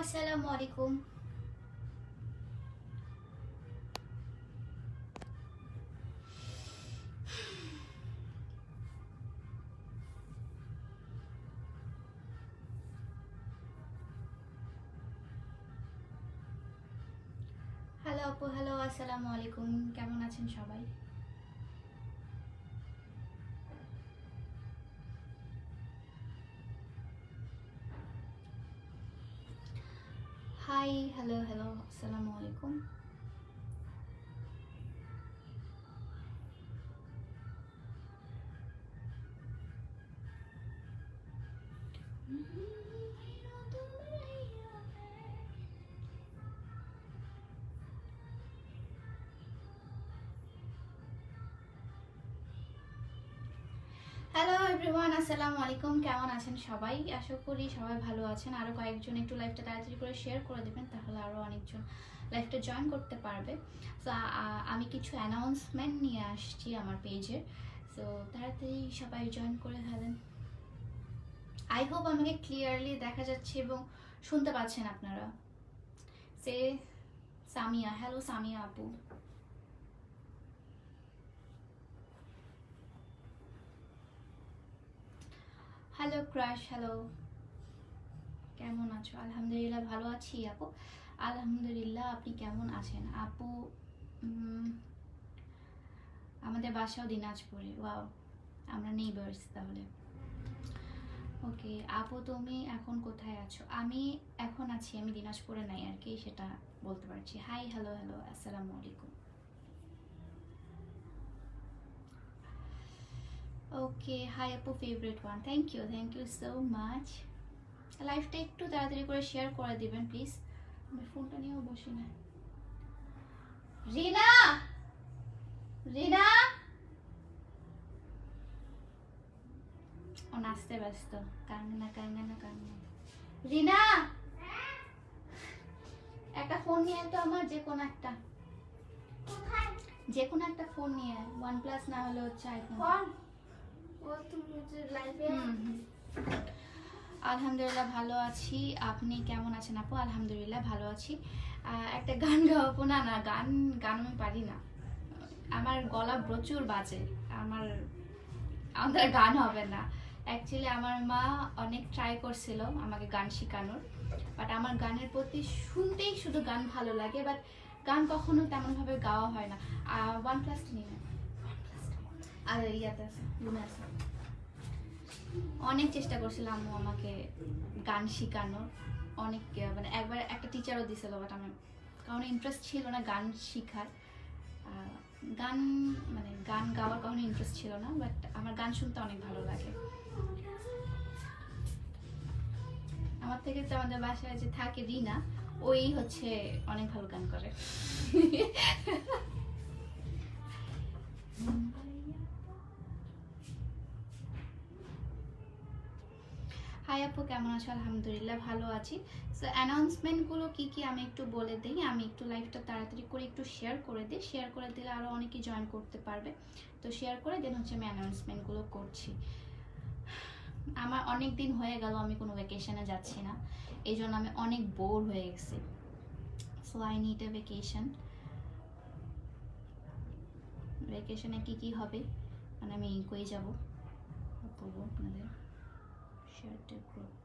আসসালামু আলাইকুম হ্যালো আপু হ্যালো আসসালামু আলাইকুম কেমন আছেন সবাই? আসসালামু আলাইকুম হ্যালো এভরিওয়ান আসসালামু আলাইকুম কেমন আছেন সবাই? আশা করি সবাই ভালো আছেন। আরও কয়েকজন একটু লাইভটা তাড়াতাড়ি করে শেয়ার করে দেবেন, তাহলে আরও অনেকজন লাইভটা জয়েন করতে পারবে। সো আমি কিছু অ্যানাউন্সমেন্ট নিয়ে আসছি আমার পেজে সো তাড়াতাড়ি সবাই জয়েন করে ফেলেন। আই হোপ আমাকে ক্লিয়ারলি দেখা যাচ্ছে এবং শুনতে পাচ্ছেন আপনারা। সে সামিয়া হ্যালো সামিয়া আপু। হ্যালো ক্রাশ হ্যালো কেমন আছো? আলহামদুলিল্লাহ ভালো আছি, আপু। আলহামদুলিল্লাহ, আপনি কেমন আছেন? আপু আমাদের বাসাও দিনাজপুরে। ওয়াও আমরা নেইবার্স তাহলে। ওকে আপু, তুমি এখন কোথায় আছো? আমি এখন আছি, আমি দিনাজপুরে নাই আর কি, সেটা বলতে পারছি। হাই হ্যালো হ্যালো আসসালামু আলাইকুম ওকে হাই আপু favourite one thank you thank you so much লাইফটা একটু তাড়াতাড়ি করে শেয়ার করে দিবেন প্লিজ আমি ফোনটা নিয়েও বসি না। রিনা! রিনা! ও নাচতে ব্যস্ত। কাঙ্গনা কাঙ্গনা কাঙ্গনা রিনা! একটা ফোন নিয়ে তো আমার যে কোনো একটা। যে কোনো একটা ফোন নিয়ে ওয়ান প্লাস না হলে হচ্ছে আইফোন আলহামদুলিল্লাহ ভালো আছি। আপনি কেমন আছেন আপু? আলহামদুলিল্লাহ ভালো আছি। একটা গান গাওয়াবো না না, গান গান আমি পারি না। আমার গলা প্রচুর বাজে। আমার, আমাদের গান হবে না। অ্যাকচুয়ালি আমার মা অনেক ট্রাই করছিল আমাকে গান শেখানোর। বাট আমার গানের প্রতি শুনতেই শুধু গান ভালো লাগে। বাট গান কখনো তেমনভাবে গাওয়া হয় না। ওয়ান প্লাস নিয়ে আর, ইয়াতে আছে, রুমে আছে। অনেক চেষ্টা করছিল আম্মু আমাকে গান শেখানোর। অনেক মানে একবার একটা টিচারও দিছিল বাট আমার কারণ ইন্টারেস্ট ছিল না গান শেখার। গান মানে গান গাওয়ার কখনো ইন্টারেস্ট ছিল না বাট আমার গান শুনতে অনেক ভালো লাগে। আমার থেকে তো আমাদের বাসায় যে থাকে রিনা, ওই হচ্ছে অনেক ভালো গান করে। হাই আপু, কেমন আছো? আলহামদুলিল্লাহ ভালো আছি। সো অ্যানাউন্সমেন্টগুলো কি কি আমি একটু বলে দিই। আমি একটু লাইভটা তাড়াতাড়ি করে একটু শেয়ার করে দিই। শেয়ার করে দিলে আরও অনেকে জয়েন করতে পারবে। তো শেয়ার করে দেন হচ্ছে আমি অ্যানাউন্সমেন্টগুলো করছি। আমার অনেক দিন হয়ে গেল, আমি কোনো ভ্যাকেশনে যাচ্ছি না। এই জন্য আমি অনেক বোর হয়ে গেছি। So I need a vacation ভ্যাকেশনে কী কী হবে? মানে আমি কই যাব? বলব আপনাদের। shared the group.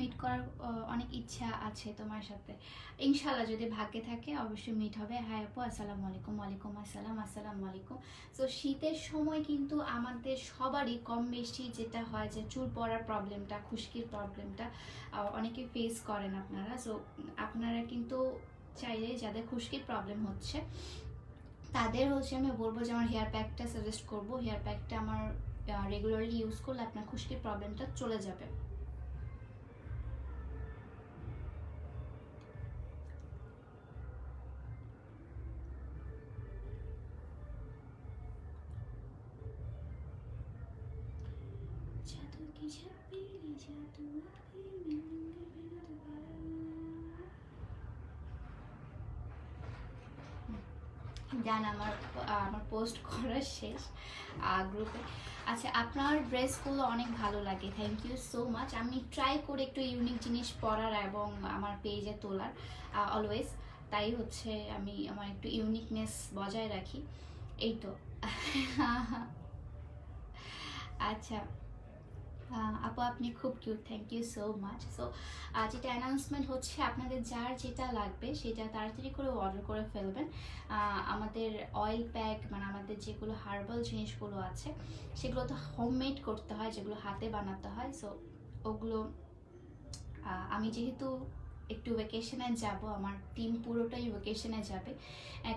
মিট করার অনেক ইচ্ছা আছে তোমার সাথে। ইনশাল্লাহ যদি ভাগ্যে থাকে, অবশ্যই মিট হবে। হ্যাঁ আপু, আসসালামু আলাইকুম, ওয়ালাইকুম আসসালাম, আসসালামু আলাইকুম। তো শীতের সময় কিন্তু আমাদের সবারই কম বেশি যেটা হয় যে, চুল পড়ার প্রবলেমটা খুশকির প্রবলেমটা অনেকে ফেস করেন আপনারা। সো আপনারা কিন্তু চাইলে যাদের খুশকির প্রবলেম হচ্ছে, তাদের হচ্ছে আমি বলব যে, আমার হেয়ার প্যাকটা সাজেস্ট করব। হেয়ার প্যাকটা আমার রেগুলারলি ইউজ করলে আপনার খুশকির প্রবলেমটা চলে যাবে। জান, আমার আমার পোস্ট করা শেষ গ্রুপে আচ্ছা আপনার ড্রেসগুলো অনেক ভালো লাগে থ্যাংক ইউ সো মাচ আমি ট্রাই করে একটু ইউনিক জিনিস পরার এবং আমার পেজে তোলার অলওয়েজ তাই হচ্ছে আমি আমার একটু ইউনিকনেস বজায় রাখি। এই তো। আচ্ছা। আপু, আপনি খুব cute thank you so much so যেটা অ্যানাউন্সমেন্ট হচ্ছে, আপনাদের যার যেটা লাগবে, সেটা তাড়াতাড়ি করে অর্ডার করে ফেলবেন। আমাদের অয়েল প্যাক মানে আমাদের যেগুলো হার্বাল জিনিসগুলো আছে, সেগুলো তো হোমমেড করতে হয়, যেগুলো হাতে বানাতে হয়। সো ওগুলো আমি যেহেতু একটু ভ্যাকেশনে যাব, আমার টিম পুরোটাই ভ্যাকেশনে যাবে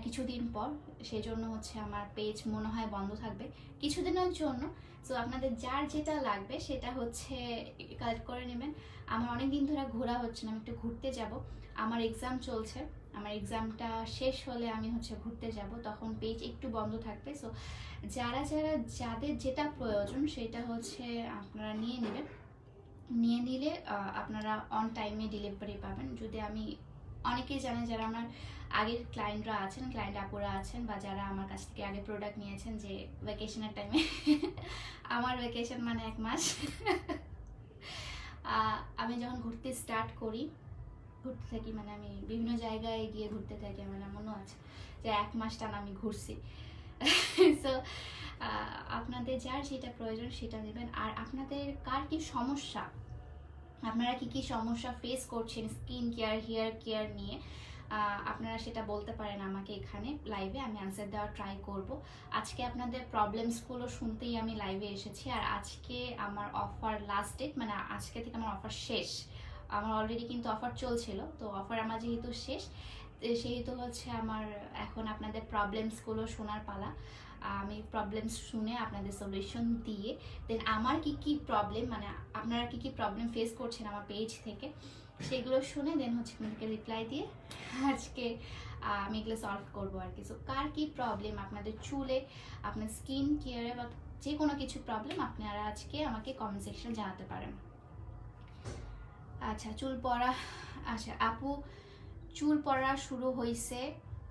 কিছুদিন পর। সেই জন্য হচ্ছে আমার পেজ মনে হয় বন্ধ থাকবে। কিছুদিনের জন্য সো আপনাদের যার যেটা লাগবে, সেটা হচ্ছে, কালেক্ট করে নেবেন। আমার অনেক দিন ধরে ঘোরা হচ্ছে না, আমি একটু ঘুরতে যাব। আমার এক্সাম চলছে। আমার এক্সামটা শেষ হলে আমি হচ্ছে ঘুরতে যাব। তখন পেজ একটু বন্ধ থাকবে। সো যারা যারা, যাদের যেটা প্রয়োজন, সেটা হচ্ছে আপনারা নিয়ে নেবেন। নিয়ে নিলে আপনারা অন টাইমে ডেলিভারি পাবেন। যদি আমি অনেকেই জানে যারা আমার আগের ক্লায়েন্টরা আছেন ক্লায়েন্ট আপুরা আছেন বা যারা আমার কাছ থেকে আগে প্রোডাক্ট নিয়েছেন যে ভ্যাকেশনের টাইমে আমার ভ্যাকেশন মানে এক মাস। আমি যখন ঘুরতে স্টার্ট করি, ঘুরতে থাকি মানে আমি বিভিন্ন জায়গায় গিয়ে ঘুরতে থাকি, আমার এমনও আছে যে এক মাস টানা আমি ঘুরছি। সো আপনাদের যার যেটা প্রয়োজন সেটা নেবেন। আর আপনাদের কার কি সমস্যা? আপনারা কি কি সমস্যা ফেস করছেন স্কিন কেয়ার হেয়ার কেয়ার নিয়ে আপনারা সেটা বলতে পারেন আমাকে এখানে লাইভে আমি অ্যান্সার দেওয়ার ট্রাই করব। আজকে আপনাদের প্রবলেমসগুলো শুনতেই আমি লাইভে এসেছি আর আজকে আমার অফার লাস্ট ডেট মানে আজকে থেকে আমার অফার শেষ। আমার অলরেডি কিন্তু অফার চলছিল, তো অফার আমার যেহেতু শেষ সেহেতু হচ্ছে আমার এখন আপনাদের প্রবলেমসগুলো শোনার পালা। আমি প্রবলেমস শুনে আপনাদের সলিউশন দিয়ে দেন আমার কি কি প্রবলেম মানে আপনারা কি কি প্রবলেম ফেস করছেন আমার পেজ থেকে, সেগুলো শুনে দেন হচ্ছে আপনাদেরকে রিপ্লাই দিয়ে আজকে আমি এগুলো সলভ করব আর কি। সো কার কি প্রবলেম আপনাদের চুলে, আপনার স্কিন কেয়ারে বা যে কোনো কিছু প্রবলেম আপনারা আজকে আমাকে কমেন্ট সেকশনে জানাতে পারেন। আচ্ছা চুল পড়া আচ্ছা আপু, চুল পড়া শুরু হয়েছে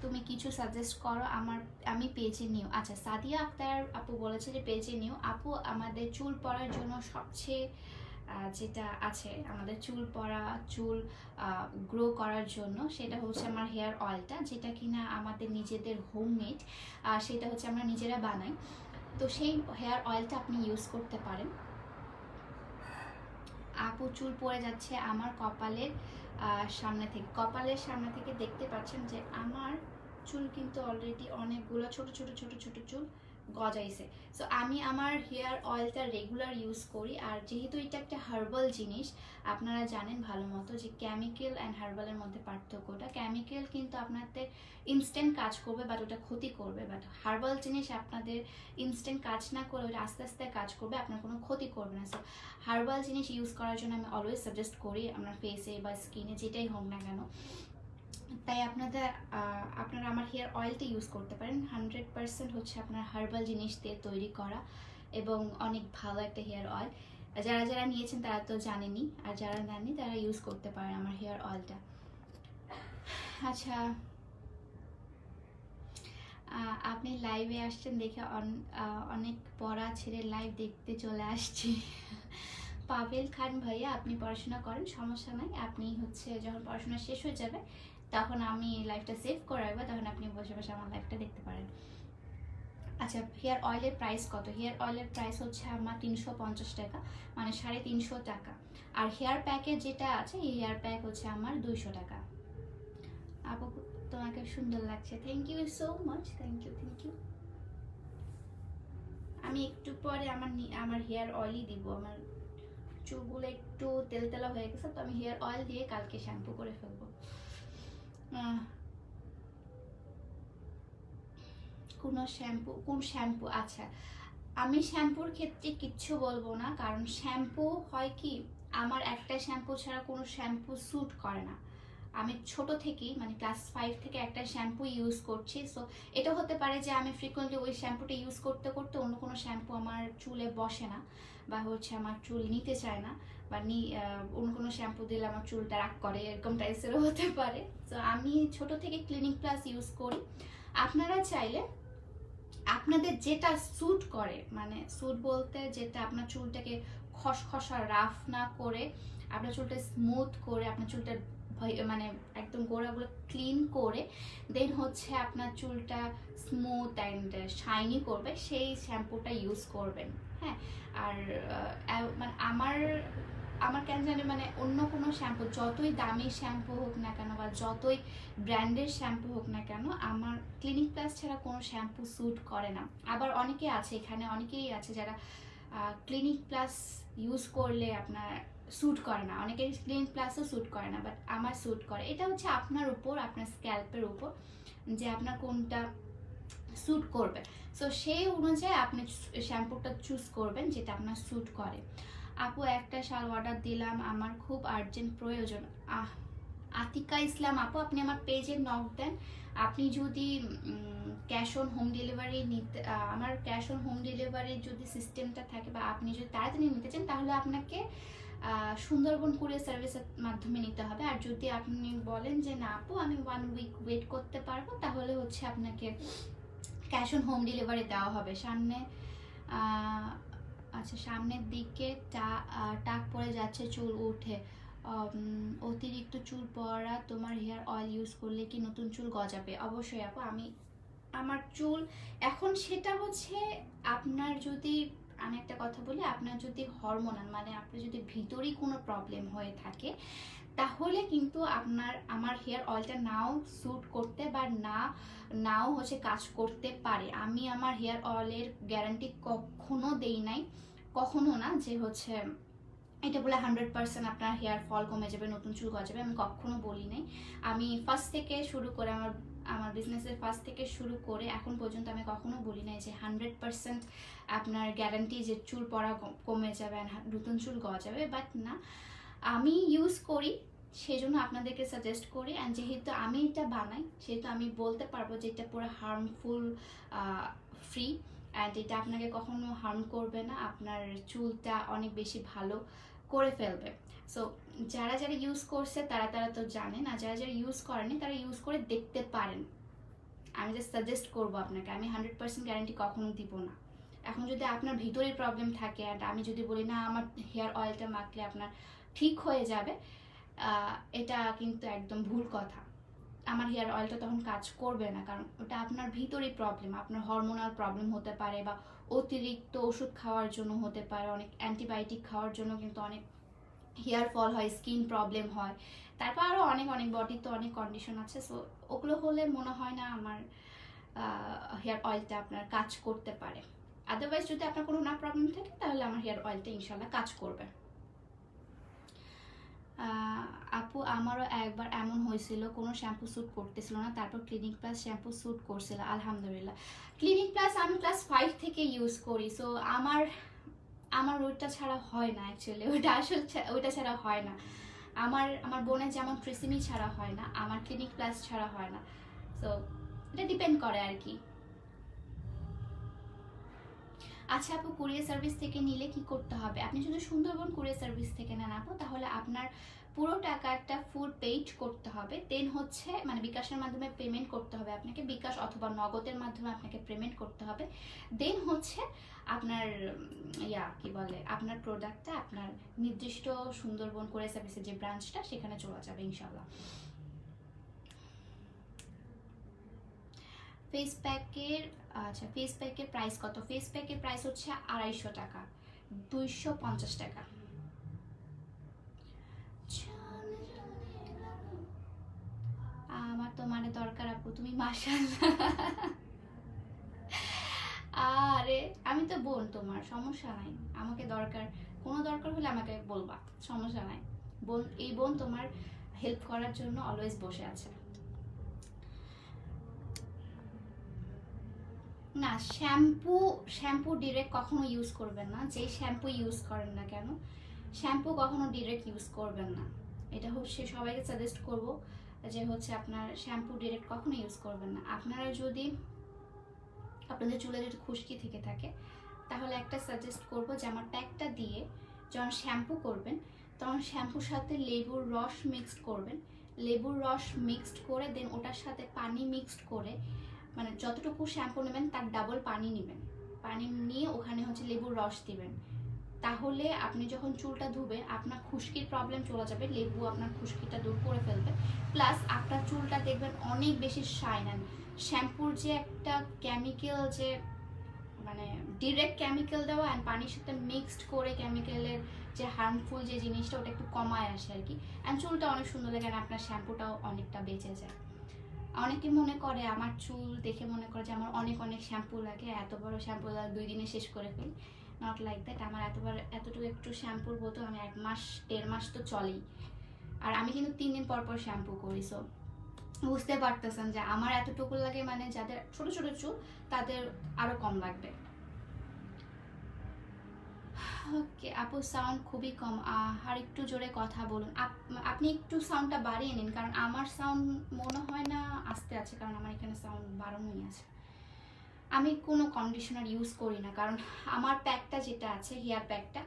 তুমি কিছু সাজেস্ট করো, আমার, আমি পেজে নিও। আচ্ছা সাদিয়া আক্তার আপু বলেছে যে পেজে নিও। আপু, আমাদের চুল পড়ার জন্য সবচেয়ে যেটা আছে, আমাদের চুল পড়া চুল গ্রো করার জন্য সেটা হচ্ছে আমার হেয়ার অয়েলটা যেটা কিনা আমাদের নিজেদের হোমমেড সেটা হচ্ছে আমরা নিজেরা বানাই। তো সেই হেয়ার অয়েলটা আপনি ইউজ করতে পারেন। আপু, চুল পড়ে যাচ্ছে আমার কপালের সামনে থেকে, কপালের সামনে থেকে দেখতে পাচ্ছেন যে আমার চুল কিন্তু অলরেডি অনেকগুলো ছোট ছোট ছোট ছোট চুল গজাইছে। সো আমি আমার হেয়ার অয়েলটা রেগুলার ইউজ করি। আর যেহেতু এটা একটা হার্বাল জিনিস, আপনারা জানেন ভালো মতো যে কেমিক্যাল অ্যান্ড হার্বালের মধ্যে পার্থক্যটা। কেমিক্যাল কিন্তু আপনাদের ইনস্ট্যান্ট কাজ করবে বাট ওটা ক্ষতি করবে। বাট হার্বাল জিনিস আপনাদের ইনস্ট্যান্ট কাজ না করে, ওটা আস্তে আস্তে কাজ করবে, আপনার কোনো ক্ষতি করবে না। সো হার্বাল জিনিস ইউজ করার জন্য আমি অলওয়েজ সাজেস্ট করি, আপনার ফেসে বা স্কিনে যেটাই হোক না কেন। তাই আপনাদের আপনারা আমার হেয়ার অয়েলটা ইউজ করতে পারেন। হান্ড্রেড পার্সেন্ট হচ্ছে আপনার হার্বাল জিনিস দিয়ে তৈরি করা এবং অনেক ভালো একটা হেয়ার অয়েল যারা যারা নিয়েছেন তারা তো জানেনি আর যারা নেননি তারা ইউজ করতে পারেন আমার হেয়ার অয়েলটা আচ্ছা আপনি লাইভে আসছেন দেখে অন- অনেক পড়া ছেড়ে লাইভ দেখতে চলে আসছি। পাভেল খান ভাইয়া, আপনি পড়াশোনা করেন, সমস্যা নাই। আপনি হচ্ছে যখন পড়াশোনা শেষ হয়ে যাবে তখন আমি লাইফটা সেভ করে তখন আপনি বসে বসে আমার লাইফটা দেখতে পারেন। আচ্ছা হেয়ার অয়েলের প্রাইস কত? হেয়ার অয়েলের প্রাইস হচ্ছে আমার তিনশো পঞ্চাশ টাকা মানে সাড়ে তিনশো টাকা। আর হেয়ার প্যাকের যেটা আছে হেয়ার প্যাক হচ্ছে আমার দুইশো টাকা। আপু, তোমাকে সুন্দর লাগছে। Thank you so much thank you thank you আমি একটু পরে আমার আমার হেয়ার অয়েলই দিব। আমার চুলগুলো একটু তেলতেলা হয়ে গেছে, তো আমি হেয়ার অয়েল দিয়ে কালকে শ্যাম্পু করে ফেলব। কোন শ্যাম্পু কোন শ্যাম্পু? আচ্ছা আমি শ্যাম্পুর ক্ষেত্রে কিচ্ছু বলব না, কারণ শ্যাম্পু হয় কি, আমার একটা শ্যাম্পু ছাড়া কোনো শ্যাম্পু স্যুট করে না। আমি ছোট থেকেই মানে ক্লাস ফাইভ থেকে একটা শ্যাম্পু ইউজ করছি। সো এটা হতে পারে যে আমি ফ্রিকোয়েন্টলি ওই শ্যাম্পুটা ইউজ করতে করতে অন্য কোনো শ্যাম্পু আমার চুলে বসে না বা হচ্ছে আমার চুল নিতে চায় না বা নি অন্য কোনো শ্যাম্পু দিলে আমার চুলটা রাগ করে, এরকম টাইপসেরও হতে পারে। তো আমি ছোট থেকে ক্লিনিক প্লাস ইউজ করি। আপনারা চাইলে আপনাদের যেটা স্যুট করে মানে স্যুট বলতে যেটা আপনার চুলটাকে খসখসা রাফ না করে, আপনার চুলটা স্মুথ করে, আপনার চুলটা মানে একদম গোড়াগুলো ক্লিন করে দেন হচ্ছে আপনার চুলটা স্মুথ অ্যান্ড শাইনি করবে, সেই শ্যাম্পুটা ইউজ করবেন হ্যাঁ? আর মানে আমার আমার কেন জানি মানে অন্য কোনো শ্যাম্পু যতই দামি শ্যাম্পু হোক না কেন বা যতই ব্র্যান্ডের শ্যাম্পু হোক না কেন, আমার ক্লিনিক প্লাস ছাড়া কোনো শ্যাম্পু স্যুট করে না। আবার অনেকে আছে এখানে, অনেকেই আছে যারা ক্লিনিক প্লাস ইউজ করলে আপনার স্যুট করে না। অনেকের ক্লিনিক প্লাসও স্যুট করে না বাট আমার স্যুট করে। এটা হচ্ছে আপনার উপর, আপনার স্ক্যাল্পের উপর, যে আপনার কোনটা স্যুট করবে। সো সেই অনুযায়ী আপনি শ্যাম্পুটা চুজ করবেন যেটা আপনার স্যুট করে। আপু, একটা শাল অর্ডার দিলাম, আমার খুব আর্জেন্ট প্রয়োজন। আহ, আতিকা ইসলাম আপু, আপনি আমার পেজে নক দেন। আপনি যদি ক্যাশ অন হোম ডেলিভারি নিতে আমার ক্যাশ অন হোম ডেলিভারির যদি সিস্টেমটা থাকে বা আপনি যদি তাড়াতাড়ি নিতে চান, তাহলে আপনাকে সুন্দরবন কুরিয়ার সার্ভিসের মাধ্যমে নিতে হবে। আর যদি আপনি বলেন যে, না আপু, আমি ওয়ান উইক ওয়েট করতে পারব, তাহলে হচ্ছে আপনাকে ক্যাশ অন হোম ডেলিভারি দেওয়া হবে। সামনে আচ্ছা সামনের দিকে টাক পড়ে যাচ্ছে চুল উঠে। অতিরিক্ত চুল পড়া, তোমার হেয়ার অয়েল ইউজ করলে কি নতুন চুল গজাবে? অবশ্যই আপু, আমি, আমার চুল, এখন সেটা হচ্ছে আপনার যদি আমি একটা কথা বলি, আপনার যদি হরমোনাল মানে আপনার যদি ভিতরই কোনো প্রবলেম হয়ে থাকে, তাহলে কিন্তু আপনার, আমার হেয়ার অয়েলটা নাও স্যুট করতে বা না, নাও হচ্ছে কাজ করতে পারে। আমি আমার হেয়ার অয়েলের গ্যারান্টি কখনো দেই নাই, কখনো না যে হচ্ছে এটা বলে হান্ড্রেড পার্সেন্ট আপনার হেয়ার ফল কমে যাবে, নতুন চুল গজাবে, আমি কখনো বলি নাই। আমি ফার্স্ট থেকে শুরু করে আমার আমার বিজনেসের ফার্স্ট থেকে শুরু করে এখন পর্যন্ত আমি কখনো বলি নাই যে হান্ড্রেড পার্সেন্ট আপনার গ্যারান্টি যে চুল পড়া কমে যাবে নতুন চুল গজাবে বাট না। আমি ইউজ করি সেই জন্য আপনাদেরকে সাজেস্ট করি অ্যান্ড যেহেতু আমি এটা বানাই, সেহেতু আমি বলতে পারব যে এটা পুরো হার্মফুল ফ্রি অ্যান্ড এটা আপনাকে কখনো হার্ম করবে না, আপনার চুলটা অনেক বেশি ভালো করে ফেলবে। সো যারা যারা ইউজ করছে, তারা তারা তো জানেন আর যারা যারা ইউজ করেনি, তারা ইউজ করে দেখতে পারেন। আমি জাস্ট সাজেস্ট করব আপনাকে, আমি হান্ড্রেড পার্সেন্ট গ্যারান্টি কখনো দিব না। এখন যদি আপনার ভিতরে প্রবলেম থাকে অ্যান্ড আমি যদি বলি, না, আমার হেয়ার অয়েলটা মাখলে আপনার ঠিক হয়ে যাবে এটা কিন্তু একদম ভুল কথা। আমার হেয়ার অয়েলটা তখন কাজ করবে না, কারণ ওটা আপনার ভিতরে প্রবলেম আপনার হরমোনাল প্রবলেম হতে পারে, বা অতিরিক্ত ওষুধ খাওয়ার জন্য হতে পারে, অনেক অ্যান্টিবায়োটিক খাওয়ার জন্য কিন্তু অনেক হেয়ার ফল হয়, স্কিন প্রবলেম হয়। তারপর আরও অনেক অনেক বডির তো অনেক কন্ডিশন আছে। সো ওগুলো হলে মনে হয় না আমার হেয়ার অয়েলটা আপনার কাজ করতে পারে। আদারওয়াইজ যদি আপনার কোনো না প্রবলেম থাকে, তাহলে আমার হেয়ার অয়েলটা ইনশাল্লাহ কাজ করবে। আপু, আমারও একবার এমন হয়েছিল, কোনো শ্যাম্পু স্যুট করতেছিল না। তারপর ক্লিনিক প্লাস শ্যাম্পু স্যুট করছিল, আলহামদুলিল্লাহ। ক্লিনিক প্লাস আমি ক্লাস ফাইভ থেকে ইউজ করি। সো আমার আমার ওইটা ছাড়া হয় না অ্যাকচুয়ালি ওইটা আসল ওইটা ছাড়া হয় না। আমার আমার বোনের যেমন ট্রেসিমি ছাড়া হয় না, আমার ক্লিনিক প্লাস ছাড়া হয় না। সো এটা ডিপেন্ড করে আর কি। আচ্ছা আপু কুরিয়ার সার্ভিস থেকে নিলে কি করতে হবে? আপনি যদি সুন্দরবন কুরিয়ার সার্ভিস থেকে নেন আপু, তাহলে আপনার পুরো টাকাটা ফুল পেইড করতে হবে। দেন হচ্ছে মানে বিকাশের মাধ্যমে পেমেন্ট করতে হবে আপনাকে। বিকাশ অথবা নগদের মাধ্যমে আপনাকে পেমেন্ট করতে হবে। দেন হচ্ছে, আপনার ইয়া, কি বলে, আপনার প্রোডাক্টটা আপনার নির্দিষ্ট সুন্দরবন করে সার্ভিসের যে ব্রাঞ্চটা সেখানে চলে যাবে ইনশাল্লাহ ফেস প্যাকের আচ্ছা ফেস প্যাকের প্রাইস কত? ফেস প্যাকের প্রাইস হচ্ছে আড়াইশো টাকা। দুইশো পঞ্চাশ টাকা। আমার তো মানে দরকার আপু, তুমি মাশাআল্লাহ। আরে, আমি তো বোন তোমার, সমস্যা নাই। আমাকে দরকার, কোনো দরকার হলে আমাকে বলবা, সমস্যা নাই। বোন, এই বোন তোমার হেল্প করার জন্য অলওয়েজ বসে আছে। না, শ্যাম্পু শ্যাম্পু ডিরেক্ট কখনো ইউজ করবেন না, যেই শ্যাম্পু ইউজ করেন না কেন, শ্যাম্পু কখনো ডিরেক্ট ইউজ করবেন না। এটা হচ্ছে সবাইকে সাজেস্ট করব। যে হচ্ছে আপনার শ্যাম্পু ডিরেক্ট কখনো ইউজ করবেন না। আপনারা যদি আপনাদের চুলে যদি খুশকি থেকে থাকে, তাহলে একটা সাজেস্ট করব যে আমার প্যাকটা দিয়ে যখন শ্যাম্পু করবেন, তখন শ্যাম্পুর সাথে লেবুর রস মিক্সড করবেন। লেবুর রস মিক্সড করে দেন ওটার সাথে পানি মিক্সড করে মানে যতটুকু শ্যাম্পু নেবেন, তার ডাবল পানি নেবেন। পানি নিয়ে ওখানে হচ্ছে লেবুর রস দিবেন। তাহলে আপনি যখন চুলটা ধুবেন, আপনার খুশকির প্রবলেম চলে যাবে, লেবু আপনার খুশকিটা দূর করে ফেলবে। প্লাস আপনার চুলটা দেখবেন অনেক বেশি শাইন অ্যান্ড শ্যাম্পুর যে একটা কেমিক্যাল যে মানে ডিরেক্ট কেমিক্যাল দেওয়া অ্যান্ড পানির সাথে মিক্সড করে কেমিক্যালের যে হার্মফুল যে জিনিসটা, ওটা একটু কমায় আসে আর কি। অ্যান্ড চুলটা অনেক সুন্দর লাগে and আপনার শ্যাম্পুটাও অনেকটা বেঁচে যায়। অনেকে মনে করে, আমার চুল দেখে মনে করে যে আমার অনেক অনেক শ্যাম্পু লাগে, এত বড় শ্যাম্পু দুই দিনে শেষ করে ফেলি। নট লাইক দ্যাট আমার এতবার, এতটুকু একটু শ্যাম্পুর বোতল আমি এক মাস, দেড় মাস তো চলেই। আর আমি কিন্তু তিন দিন পর পর শ্যাম্পু করি সো বুঝতে পারতেছেন যে আমার এতটুকু লাগে মানে যাদের, ছোট ছোট চুল, তাদের আরও কম লাগবে। ওকে আপু সাউন্ড খুবই কম। আর একটু জোরে কথা বলুন। আপ- আপনি একটু সাউন্ডটা বাড়িয়ে নিন, কারণ আমার সাউন্ড মনে হয় না আসতে আছে, কারণ আমার এখানে সাউন্ড বাড়ানোই আছে। আমি কোনো কন্ডিশনার ইউজ করি না। কারণ আমার প্যাকটা যেটা আছে হেয়ার প্যাকটা,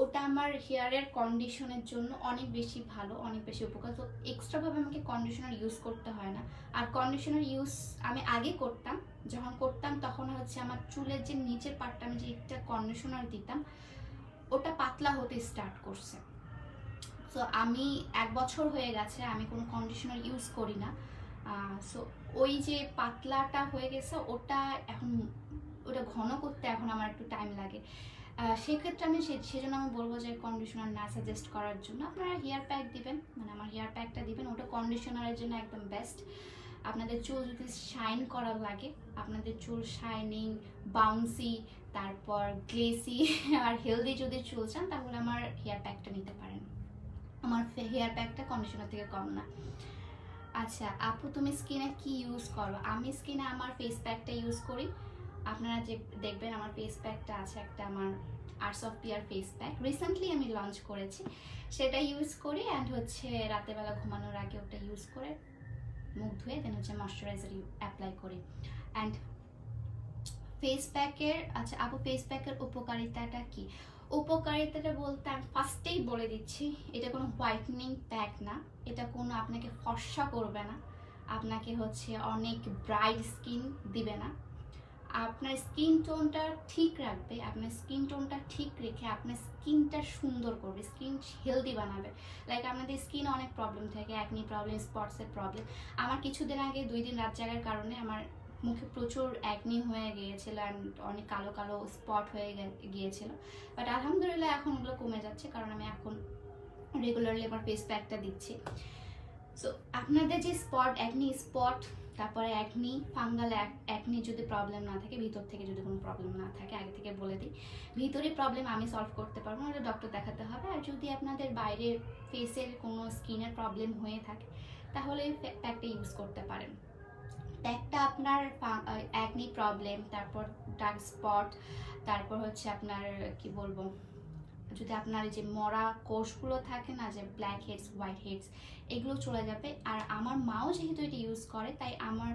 ওটা আমার হেয়ারের কন্ডিশনের জন্য অনেক বেশি ভালো, অনেক বেশি উপকার। তো এক্সট্রাভাবে আমাকে কন্ডিশনার ইউজ করতে হয় না। আর কন্ডিশনার ইউজ আমি আগে করতাম, যখন করতাম তখন হচ্ছে আমার চুলের যে নিচের পার্টটা আমি যে একটা কন্ডিশনার দিতাম, ওটা পাতলা হতে স্টার্ট করছে। সো আমি এক বছর হয়ে গেছে আমি কোনো কন্ডিশনার ইউজ করি না। সো ওই যে পাতলাটা হয়ে গেছে, ওটা এখন, ওটা ঘন করতে এখন আমার একটু টাইম লাগে। সেক্ষেত্রে আমি সেজন্য আমি বলব যে কন্ডিশনার না সাজেস্ট করার জন্য আপনারা হেয়ার প্যাক দিবেন মানে আমার হেয়ার প্যাকটা দিবেন, ওটা কন্ডিশনারের জন্য একদম বেস্ট আপনাদের চুল যদি শাইন করার লাগে, আপনাদের চুল শাইনিং বাউন্সি তারপর গ্লেসি আর হেলদি যদি চুল চান, তাহলে আমার হেয়ার প্যাকটা নিতে পারেন। আমার হেয়ার প্যাকটা কন্ডিশনার থেকে কম না। আচ্ছা আপু তুমি স্কিনে কি ইউজ করো? আমি স্কিনে আমার ফেস প্যাকটা ইউজ করি। আপনারা যে দেখবেন আমার ফেস প্যাকটা আছে একটা আমার arts of peer face pack recently আমি লঞ্চ করেছি। সেটা ইউজ করি অ্যান্ড হচ্ছে রাতেরবেলা ঘুমানোর আগে ওটা ইউজ করে মুখ ধুয়ে দেন হচ্ছে ময়শ্চারাইজার অ্যাপ্লাই করি। অ্যান্ড ফেস প্যাকের আচ্ছা আপু ফেস প্যাকের উপকারিতাটা কি? উপকারিতাটা বলতে আমি ফার্স্টেই বলে দিচ্ছি, এটা কোনো হোয়াইটনিং প্যাক না, এটা কোনো আপনাকে ফর্সা করবে না, আপনাকে হচ্ছে অনেক ব্রাইট স্কিন দিবে না। আপনার স্কিন টোনটা ঠিক রাখবে, আপনার স্কিন টোনটা ঠিক রেখে আপনার স্কিনটা সুন্দর করবে স্কিন হেলদি বানাবে। লাইক আপনাদের স্কিন অনেক প্রবলেম থাকে একনি প্রবলেম স্পটসের প্রবলেম আমার কিছুদিন আগে, দুই দিন রাত জাগার কারণে আমার মুখে প্রচুর একনি হয়ে গিয়েছিল অ্যান্ড অনেক কালো কালো স্পট হয়ে গিয়েছিল। বাট আলহামদুলিল্লাহ এখন ওগুলো কমে যাচ্ছে কারণ আমি এখন রেগুলারলি আমার ফেস প্যাকটা দিচ্ছি। সো আপনাদের যে স্পট একনি স্পট তারপরে একনি ফাঙ্গাল একনি যদি প্রবলেম না থাকে, ভিতর থেকে যদি কোনো প্রবলেম না থাকে, আগে থেকে বলে দিই। ভিতরে প্রবলেম আমি সলভ করতে পারব না ডক্টর দেখাতে হবে। আর যদি আপনাদের বাইরের ফেসের কোনো স্কিনের প্রবলেম হয়ে থাকে, তাহলে প্যাকটা ইউজ করতে পারেন। প্যাকটা আপনার একনি প্রবলেম তারপর ডার্ক স্পট তারপর হচ্ছে আপনার, কি বলব, যদি আপনার যে মরা কোষগুলো থাকে না, যে ব্ল্যাক হেডস হোয়াইট হেডস এগুলো চলে যাবে। আর আমার মাও যেহেতু এটা ইউজ করে, তাই আমার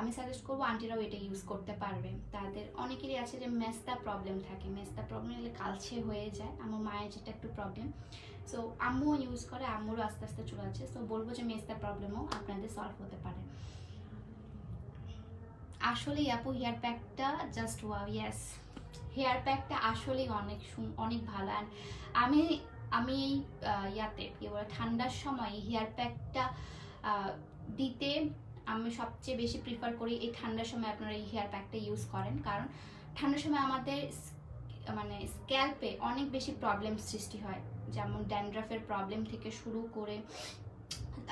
আমি সাজেস্ট করব আন্টিরাও এটা ইউজ করতে পারবে। তাদের অনেকেরই আছে যে মেস্তা প্রবলেম থাকে। মেস্তা প্রবলেম হলে কালছে হয়ে যায়। আমার মায়ের যেটা একটু প্রবলেম সো আম্মুও ইউজ করে, আম্মুরও আস্তে আস্তে চলে যাচ্ছে। সো বলব যে মেস্তা প্রবলেমও আপনাদের সলভ হতে পারে। আসলেই আপু হেয়ার প্যাকটা জাস্ট ওয়াও ইয়েস হেয়ার প্যাকটা আসলেই অনেক অনেক ভালো। অ্যান্ড আমি আমি এই ইয়াতে ঠান্ডার সময় হেয়ার প্যাকটা দিতে আমি সবচেয়ে বেশি প্রিফার করি এই ঠান্ডার সময় আপনারা এই হেয়ার প্যাকটা ইউজ করেন। কারণ ঠান্ডার সময় আমাদের মানে স্ক্যাল্পে অনেক বেশি প্রবলেম সৃষ্টি হয়। যেমন ড্যান্ড্রাফের প্রবলেম থেকে শুরু করে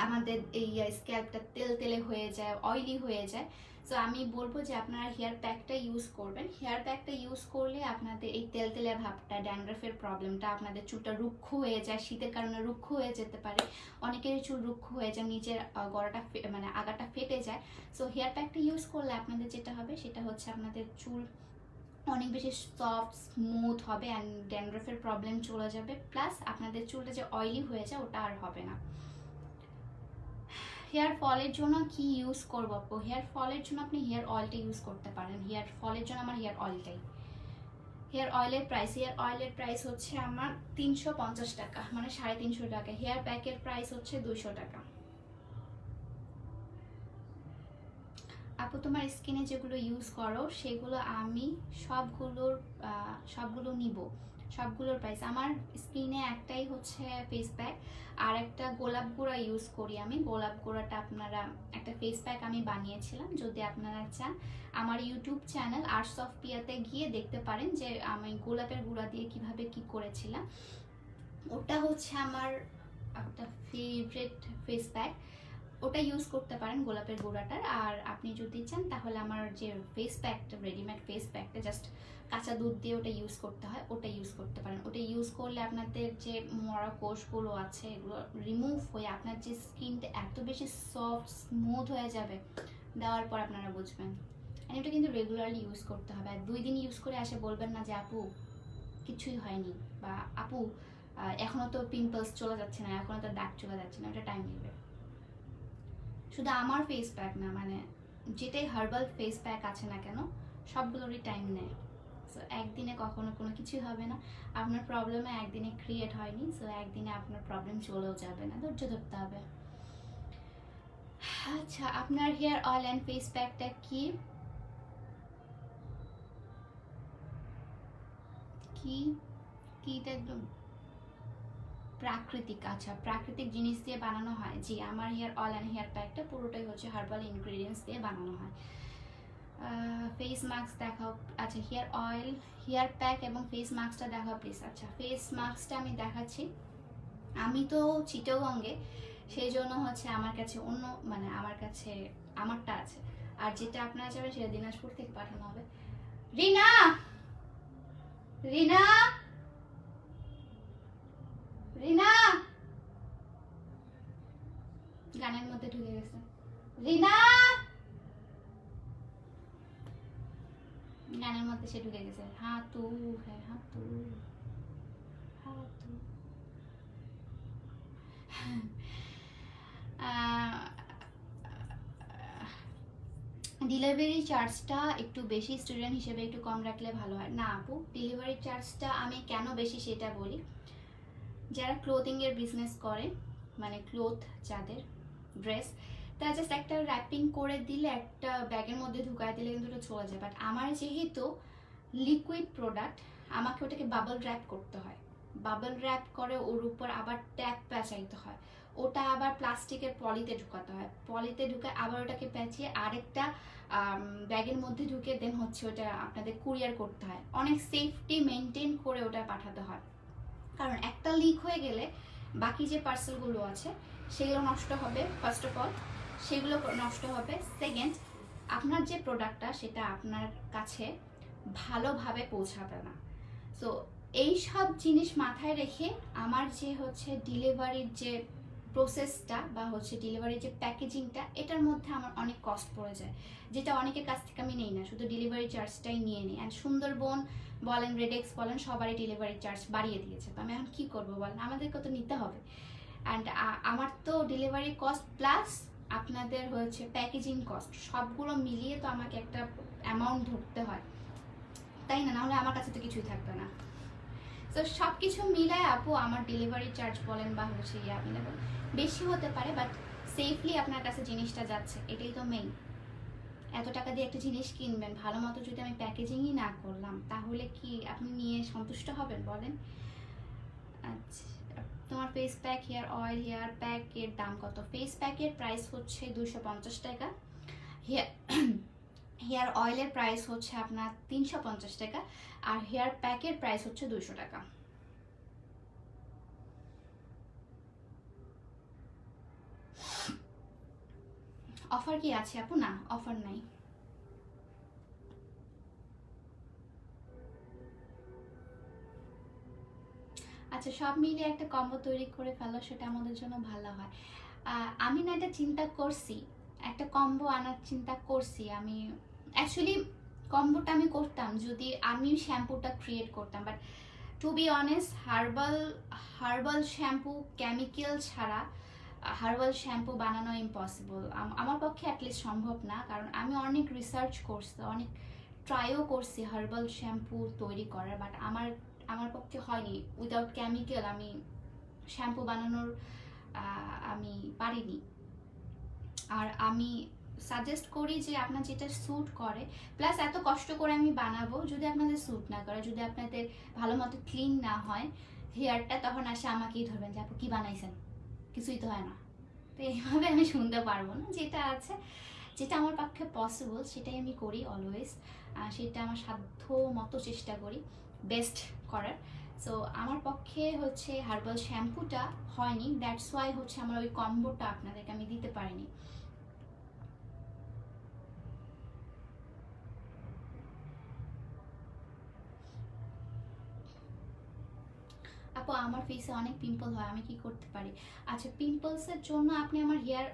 আমাদের এই স্ক্যাল্পটা তেল, তেলে হয়ে যায় অয়েলি হয়ে যায়। সো আমি বলব যে আপনারা হেয়ার প্যাকটা ইউজ করবেন। হেয়ার প্যাকটা ইউজ করলে আপনাদের এই তেলতেলে ভাবটা ড্যান্ড্রাফের প্রবলেমটা আপনাদের চুলটা রুক্ষ হয়ে যায়। শীতের কারণে রুক্ষ হয়ে যেতে পারে। অনেকেরই চুল রুক্ষ হয়ে যায় আহ, গড়াটা মানে আগাটা ফেটে যায়। সো হেয়ার প্যাকটা ইউজ করলে আপনাদের যেটা হবে সেটা হচ্ছে আপনাদের চুল অনেক বেশি সফট স্মুথ হবে অ্যান্ড ড্যান্ড্রফের প্রবলেম চলে যাবে। প্লাস আপনাদের চুলটা যে অয়েলি হয়ে যায় ওটা আর হবে না। হেয়ার ফলের জন্য কি ইউজ করব আপু? হেয়ার ফলের জন্য আপনি হেয়ার অয়েলটা ইউজ করতে পারেন। হেয়ার ফলের জন্য আমার হেয়ার অয়েলটাই হেয়ার অয়েলের প্রাইস হেয়ার অয়েলের প্রাইস হচ্ছে আমার তিনশো পঞ্চাশ টাকা মানে সাড়ে তিনশো টাকা। হেয়ার প্যাকের প্রাইস হচ্ছে দুশো টাকা। আপু, তোমার স্কিনে যেগুলো ইউজ করো, সেগুলো আমি সবগুলোর সবগুলো নিব। সবগুলোর প্রাইস আমার স্কিনে একটাই হচ্ছে ফেস প্যাক আর একটা গোলাপ গুঁড়া ইউজ করি আমি। গোলাপ গুঁড়াটা আপনারা, একটা ফেস প্যাক আমি বানিয়েছিলাম, যদি আপনারা চান। আমার ইউটিউব চ্যানেল আর্টস অফ পিয়াতে গিয়ে দেখতে পারেন যে আমি গোলাপের গুঁড়া দিয়ে কীভাবে কি করেছিলাম। ওটা হচ্ছে আমার একটা ফেভারেট ফেস প্যাক ওটা ইউজ করতে পারেন গোলাপের গুঁড়াটার। আর আপনি যদি চান, তাহলে আমার যে ফেস প্যাকটা রেডিমেড ফেস প্যাকটা জাস্ট কাঁচা দুধ দিয়ে ওটা ইউজ করতে হয়, ওটা ইউজ করতে পারেন। ওটা ইউজ করলে আপনাদের যে মরা কোষগুলো আছে, এগুলো রিমুভ হয়ে আপনার যে স্কিনটা এত বেশি সফট স্মুথ হয়ে যাবে, দেওয়ার পর আপনারা বুঝবেন। এটা কিন্তু রেগুলারলি ইউজ করতে হবে। আর দুই দিন ইউজ করে আসে বলবেন না যে, আপু, কিছুই হয়নি বা, আপু এখনও তো পিম্পলস চলে যাচ্ছে না এখনও তো দাগ চলে যাচ্ছে না, ওটা টাইম নেবে। শুধু আমার ফেস প্যাক না মানে যেটাই হার্বাল ফেস প্যাক আছে না কেন, সবগুলোরই টাইম নেয়। সো একদিনে কখনো কোনো কিছু হবে না। আপনার প্রবলেমে একদিনে ক্রিয়েট হয়নি সো একদিনে আপনার প্রবলেম চলেও যাবে না, ধৈর্য ধরতে হবে। আচ্ছা আপনার হেয়ার অয়েল অ্যান্ড ফেস প্যাকটা কি? কি? কিটা প্রাকৃতিক আচ্ছা প্রাকৃতিক জিনিস দিয়ে বানানো হয়? জি, আমার হেয়ার অয়েল অ্যান্ড হেয়ার প্যাকটা পুরোটাই হচ্ছে হার্বাল ইনগ্রিডিয়েন্টস দিয়ে বানানো হয়। ফেস মাস্ক দেখাও আচ্ছা হেয়ার অয়েল হেয়ার প্যাক এবং ফেস মাস্কটা দেখাও প্লিজ আচ্ছা ফেস মাস্কটা আমি দেখাচ্ছি। আমি তো চিটগঙ্গে সেই জন্য হচ্ছে আমার কাছে অন্য মানে আমার কাছে, আমারটা আছে। আর যেটা আপনারা যাবেন সেটা দিনাজপুর থেকে পাঠানো হবে। রিনা রিনা! রিনা! গানের মধ্যে ঢুকে গেছে। রিনা! গানের মধ্যে সে ঢুকে গেছে। হ্যাঁ তু হ্যাঁ হ্যাঁ তু হ্যাঁ তু ডেলিভারি চার্জটা একটু বেশি স্টুডেন্ট হিসেবে একটু কম রাখলে ভালো হয়। না আপু ডেলিভারি চার্জটা আমি কেন বেশি সেটা বলি। যারা ক্লোথিংয়ের বিজনেস করে মানে ক্লোথ যাদের ড্রেস তারা জাস্ট একটা র্যাপিং করে দিলে একটা ব্যাগের মধ্যে ঢুকায় দিলে কিন্তু ওটা চলে যায়। বাট আমার যেহেতু লিকুইড প্রোডাক্ট আমাকে ওটাকে বাবল র্যাপ করতে হয়। বাবল র্যাপ করে ওর উপর আবার ট্যাগ প্যাঁচাইতে হয়। ওটা আবার প্লাস্টিকের পলিতে ঢুকাতে হয়। পলিতে ঢুকে আবার ওটাকে প্যাঁচিয়ে আরেকটা ব্যাগের মধ্যে ঢুকে দেন হচ্ছে ওটা আপনাদের কুরিয়ার করতে হয়। অনেক সেফটি মেনটেন করে ওটা পাঠাতে হয়। কারণ একটা লিক হয়ে গেলে বাকি যে পার্সেলগুলো আছে সেগুলো নষ্ট হবে ফার্স্ট অফ অল সেগুলো নষ্ট হবে। সেকেন্ড আপনার যে প্রোডাক্টটা সেটা আপনার কাছে ভালোভাবে পৌঁছাবে না। সো এই সব জিনিস মাথায় রেখে আমার যে হচ্ছে ডেলিভারির যে প্রসেসটা বা হচ্ছে ডেলিভারির যে প্যাকেজিংটা এটার মধ্যে আমার অনেক কস্ট পড়ে যায়। যেটা অনেকের কাছ থেকে আমি নেই না, শুধু ডেলিভারি চার্জটাই নিয়ে নিই। অ্যান্ড সুন্দরবন বলেন রেডেক্স বলেন, সবারই ডেলিভারি চার্জ বাড়িয়ে দিয়েছে। তো আমি এখন কী করব বলেন? আমাদেরকে তো নিতে হবে। অ্যান্ড আমার তো ডেলিভারি কস্ট প্লাস আপনাদের হচ্ছে প্যাকেজিং কস্ট সবগুলো মিলিয়ে তো আমাকে একটা অ্যামাউন্ট ধরতে হয়। তাই না? নাহলে আমার কাছে তো কিছুই থাকবে না। তো সব কিছু মিলায় আপু আমার ডেলিভারি চার্জ বলেন বা হচ্ছে ইয়ে অ্যাভেলেবল বেশি হতে পারে বাট সেফলি আপনার কাছে জিনিসটা যাচ্ছে। এটাই তো মেইন এত টাকা দিয়ে একটা জিনিস কিনবেন, ভালো মতো যদি আমি প্যাকেজিংই না করলাম, তাহলে কি আপনি নিয়ে সন্তুষ্ট হবেন বলেন? আচ্ছা। তোমার face pack hair oil hair প্যাকের দাম কত? ফেস প্যাকের প্রাইস হচ্ছে দুশো পঞ্চাশ টাকা। হেয়ার হেয়ার অয়েলের প্রাইস হচ্ছে আপনার তিনশো পঞ্চাশ টাকা, আর হেয়ার প্যাকের প্রাইস হচ্ছে দুশো টাকা। অফার কি আছে আপু? না অফার নাই। আচ্ছা সব মিলিয়ে একটা কম্বো তৈরি করে ফেলো, সেটা আমাদের জন্য ভালো হয়। আমি না এটা চিন্তা করছি, একটা কম্বো আনার চিন্তা করছি। আমি অ্যাকচুয়ালি কম্বোটা আমি করতাম যদি আমি শ্যাম্পুটা ক্রিয়েট করতাম। But to be honest herbal herbal shampoo chemical ছাড়া হার্বাল শ্যাম্পু বানানো ইম্পসিবল আমার পক্ষে অ্যাটলিস্ট সম্ভব না, কারণ আমি অনেক রিসার্চ করছি, অনেক ট্রাইও করছি হার্বাল শ্যাম্পু তৈরি করার। বাট আমার আমার পক্ষে হয়নি। উইদাউট কেমিক্যাল আমি শ্যাম্পু বানানোর আমি পারিনি। আর আমি সাজেস্ট করি যে আপনার যেটা স্যুট করে প্লাস এত কষ্ট করে আমি বানাবো, যদি আপনাদের স্যুট না করে, যদি আপনাদের ভালো মতো ক্লিন না হয় হেয়ারটা তখন আসে আমাকেই ধরবেন যে আপু কী বানাইছেন? কিছুই তো হয় না। তো এইভাবে আমি শুনতে পারব না। যেটা আছে, যেটা আমার পক্ষে পসিবল সেটাই আমি করি অলওয়েজ সেটা আমার সাধ্য মতো চেষ্টা করি। বেস্ট করার। সো আমার পক্ষে হচ্ছে হার্বাল শ্যাম্পুটা হয়নি দ্যাটস ওয়াই হচ্ছে আমার ওই কম্বোটা আপনাদেরকে আমি দিতে পারিনি। আপু, আমার ফেসে অনেক পিম্পল হয়, আমি কি করতে পারি? আচ্ছা পিম্পলসের জন্য আপনি আমার হেয়ার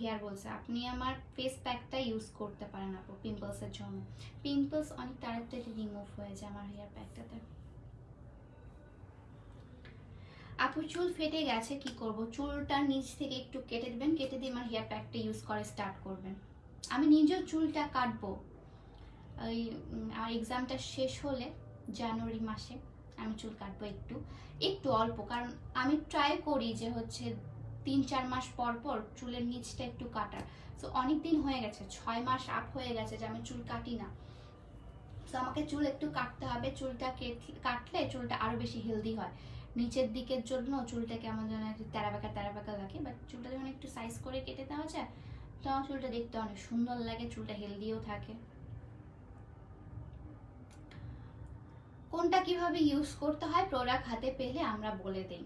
হেয়ার বলছে, আপনি আমার ফেস প্যাকটা ইউজ করতে পারেন আপু পিম্পলসের জন্য। পিম্পলস অনেক তাড়াতাড়ি রিমুভ হয়ে যায় আমার হেয়ার প্যাকটাতে আপু, চুল ফেটে গেছে, কি করব? চুলটা নিচ থেকে একটু কেটে দেবেন, কেটে দিয়ে আমার হেয়ার প্যাকটা ইউজ করে স্টার্ট করবেন। আমি নিজেও চুলটা কাটবো। ওই আমার এক্সামটা শেষ হলে, জানুয়ারি মাসে, আমি চুল কাটবো একটু। একটু অল্প, কারণ আমি ট্রাই করি যে হচ্ছে তিন, চার মাস পর পর চুলের নিচটা একটু কাটার। তো অনেক দিন হয়ে গেছে, ছয় মাস আপ হয়ে গেছে যে আমি চুল কাটি না। তো আমাকে চুল একটু কাটতে হবে, চুলটা কেট- কাটলে চুলটা আরও বেশি হেলদি হয়। নিচের দিকের জন্য চুলটা কেমন যেন একটু তেরা বেঁকা তেরা বেঁকা লাগে বাট চুলটা যখন একটু সাইজ করে কেটে দেওয়া যায় তখন চুলটা দেখতে অনেক সুন্দর লাগে, চুলটা হেলদিও থাকে। কোনটা কীভাবে ইউজ করতে হয় প্রোডাক্ট হাতে পেলে আমরা বলে দিই।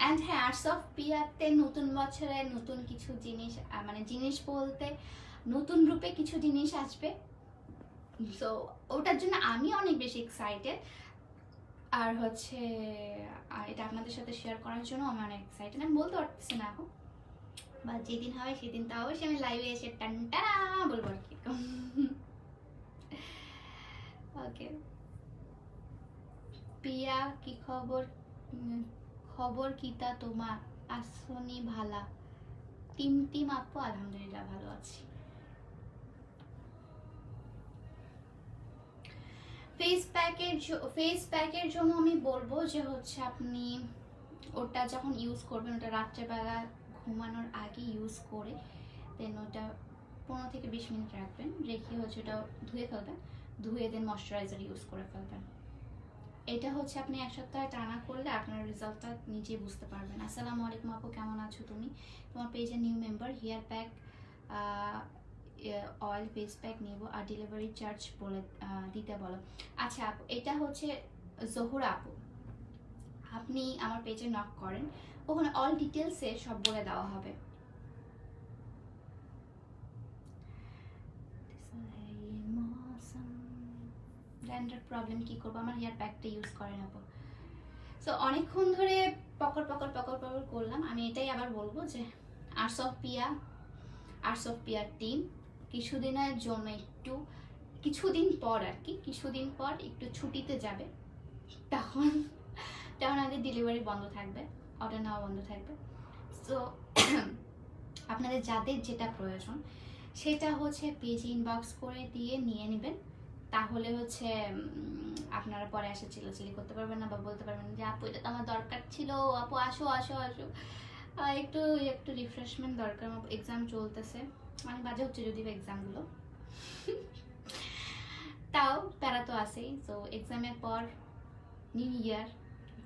অ্যান্ড হ্যাঁ আর্টস অফ পিয়াতে নতুন বছরে নতুন কিছু জিনিস মানে জিনিস বলতে নতুন রূপে কিছু জিনিস আসবে। সো ওটার জন্য আমি অনেক বেশি এক্সাইটেড আর হচ্ছে এটা আপনাদের সাথে শেয়ার করার জন্য আমি অনেক এক্সাইটেড আমি বলতে পারতেছি না এখন। বা যেদিন হবে সেদিন তো অবশ্যই আমি লাইভে এসে টান টানা বলব আর কি। ওকে পিয়া কি খবর? খবর কিতা তোমার? আসনি ভালা। টিম টিম আপু আলহামদুলিল্লাহ ভালো আছি। ফেস প্যাকের ফেস প্যাকের জন্য আমি বলব যে হচ্ছে আপনি ওটা যখন ইউজ করবেন, ওটা রাত্রেবেলা ঘুমানোর আগে ইউজ করে দেন ওটা পনেরো থেকে বিশ মিনিট রাখবেন। রেখে হচ্ছে ওটা ধুয়ে ফেলবেন, ধুয়ে দেন ময়শ্চারাইজার ইউজ করে ফেলবেন। এটা হচ্ছে আপনি এক সপ্তাহ টানা করলে আপনার রেজাল্টটা নিজেই বুঝতে পারবেন। আসসালামু আলাইকুম আপু, কেমন আছো তুমি? তোমার পেজের new member hair pack oil face pack নেব আর ডেলিভারি চার্জ বলে দিতে বলো। আচ্ছা আপু, এটা হচ্ছে জহুরা আপু। আপনি আমার পেজে নক করেন, ওখানে অল ডিটেলসে সব বলে দেওয়া হবে। প্রবলেম কি করব? আমার হেয়ার প্যাকটা ইউজ করেন আপু। সো অনেকক্ষণ ধরে পকর পকর পকর পকর করলাম। আমি এটাই আবার বলব যে Arts of Pia Arts of peer team কিছুদিনের জন্য একটু, কিছুদিন পর আর কি, কিছুদিন পর একটু ছুটিতে যাবে, তখন তখন আগে ডেলিভারি বন্ধ থাকবে অর্ডার নেওয়া বন্ধ থাকবে। সো আপনাদের যাদের যেটা প্রয়োজন, সেটা হচ্ছে পেজ ইনবক্স করে দিয়ে নিয়ে নেবেন, তাহলে হচ্ছে আপনারা পরে এসে চিল্লাচিল্লি করতে পারবেন না বা বলতে পারবেন যে, আপু, এটা তো আমার দরকার ছিল, আপু, আসো আসো আসো। একটু একটু রিফ্রেশমেন্ট দরকার এক্সাম চলতেছে। মানে বাজে হচ্ছে যদিও এক্সামগুলো তাও প্যারা তো আছেই। তো এক্সামের পর নিউ ইয়ার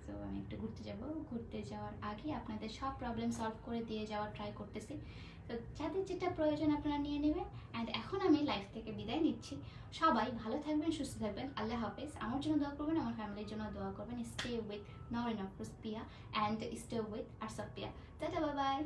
তো আমি একটু ঘুরতে যাব। ঘুরতে যাওয়ার আগে আপনাদের সব প্রবলেম সলভ করে দিয়ে যাওয়ার ট্রাই করতেছি। তো যাদের যেটা প্রয়োজন আপনারা নিয়ে নেবেন। অ্যান্ড এখন আমি লাইফ থেকে বিদায় নিচ্ছি। সবাই ভালো থাকবেন, সুস্থ থাকবেন। আল্লাহ হাফেজ। আমার জন্য দোয়া করবেন, আমার ফ্যামিলির জন্য দোয়া করবেন। Stay with Norin of Piya and stay with Arsof Piya tata bye bye